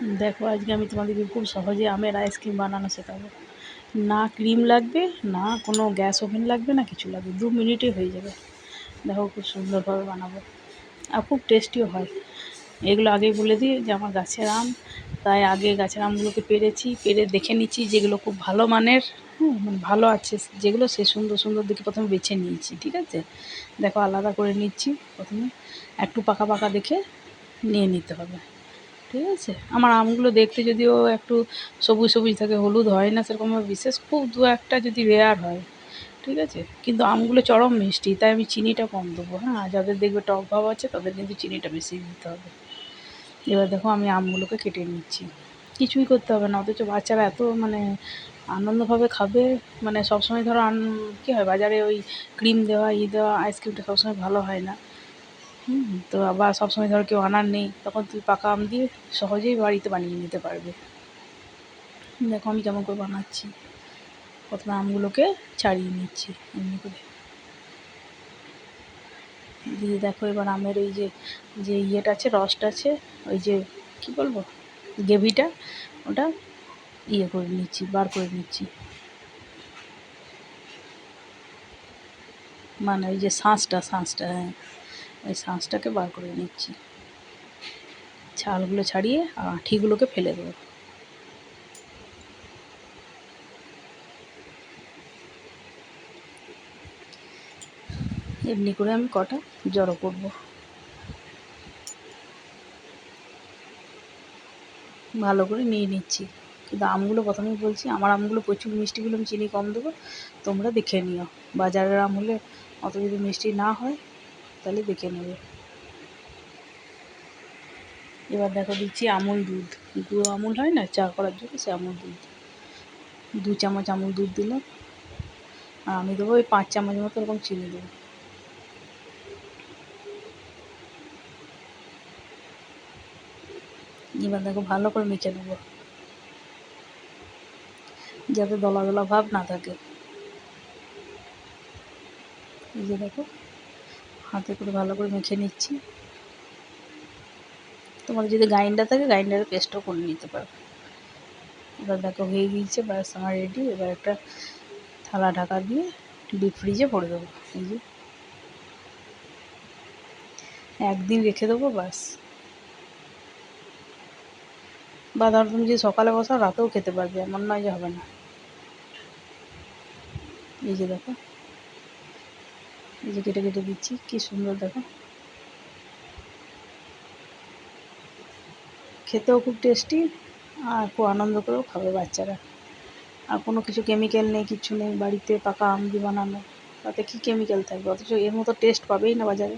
দেখো, আজকে আমি তোমাদেরকে খুব সহজে আমের আইসক্রিম বানানো শেখাবো। না ক্রিম লাগবে, না কোনো গ্যাস ওভেন লাগবে, না কিছু লাগবে। দু মিনিটে হয়ে যাবে। দেখো, খুব সুন্দরভাবে বানাবো। আর খুব টেস্টিও হয়। এগুলো আগেই বলে দিই যে আমার গাছের আম, তাই আগে গাছের আমগুলোকে পেরেছি, পেরে দেখে নিচ্ছি যেগুলো খুব ভালো মানের হ্যাঁ মানে ভালো আছে, যেগুলো সে সুন্দর সুন্দর দেখে প্রথমে বেছে নিয়েছি, ঠিক আছে? দেখো, আলাদা করে নিচ্ছি প্রথমে। একটু পাকা পাকা দেখে নিয়ে নিতে হবে। ঠিক আছে? আমার আমগুলো দেখতে যদিও একটু সবুজ সবুজ থাকে, হলুদ হয় না সেরকমভাবে বিশেষ, খুব দু একটা যদি রেয়ার হয়, ঠিক আছে? কিন্তু আমগুলো চরম মিষ্টি, তাই আমি চিনিটা কম দেবো হ্যাঁ? যাদের দেখবে টক ভাব আছে, তাদের কিন্তু চিনিটা বেশি দিতে হবে। এবার দেখো আমি আমগুলোকে কেটে নিচ্ছি। কিছুই করতে হবে না, অথচ বাচ্চারা এত মানে আনন্দভাবে খাবে মানে সবসময় ধরো আন, কী হয়, বাজারে ওই ক্রিম দেওয়া, ই দেওয়া আইসক্রিমটা সবসময় ভালো হয় না। হুম। তো আবার সবসময় ধরো কেউ আনার নেই, তখন তুই পাকা আম দিয়ে সহজেই বাড়িতে বানিয়ে নিতে পারবে। দেখো আমি কেমন করে বানাচ্ছি। প্রথমে আমগুলোকে ছাড়িয়ে নিচ্ছি এমনি করে। দিয়ে দেখো এবার আমের ওই যে যে ইয়েটা আছে, রসটা আছে, ওই যে কী বলব? গ্রেভিটা, ওটা ইয়ে করে নিচ্ছি, বার করে নিচ্ছি। মানে ওই যে শাঁসটা শাঁসটা হ্যাঁ। ওই শাঁসটাকে বার করে নিচ্ছি। ছালগুলো ছাড়িয়ে আর আঁঠিগুলোকে ফেলে দেবো। এমনি করে আমি কটা জড়ো করব। ভালো করে নিয়ে নিচ্ছি। কিন্তু আমগুলো প্রথমেই বলছি, আমার আমগুলো প্রচুর মিষ্টিগুলো আমি চিনি কম দেবো, তোমরা দেখে নিও। বাজারের আম হলে অত যদি মিষ্টি না হয় তাহলে দেখে নেবে। এবার দেখো দিচ্ছি আমুল দুধ। গুঁড়ো আমুল হয় না? চা করার জন্য সে আমুল দুধ। দু চামচ আমুল দুধ দিলাম। আর আমি দেবো ওই পাঁচ চামচ মতো এরকম চিনি দেবো। এবার দেখো ভালো করে মেখে নেব। যাতে দলা দলা ভাব না থাকে। এই যে দেখো। হাতে করে ভালো করে মেখে নিচ্ছি। তোমার যদি গ্রাইন্ডার থাকে গ্রাইন্ডারে পেস্টও করে নিতে পারো। এবার দেখো হয়ে গিয়েছে, ব্যাস আমার রেডি এবার একটা থালা ঢাকা দিয়ে ডিপ ফ্রিজে ভরে দেবো। এই যে। একদিন রেখে দেবো, ব্যাস। বা ধরো তুমি যদি সকালে বসাও, রাতেও খেতে পারবে। এমন নয় যে হবে না। এই যে দেখো। এই যে কেটে কেটে দিচ্ছি, কি সুন্দর দেখো। খেতেও খুব টেস্টি আর খুব আনন্দ করেও খাবে বাচ্চারা। আর কোনো কিছু কেমিক্যাল নেই, কিছু নেই, বাড়িতে পাকা আম দিয়ে বানানো, তাতে কী কেমিক্যাল থাকবে? অথচ এর মতো টেস্ট পাবেই না বাজারে।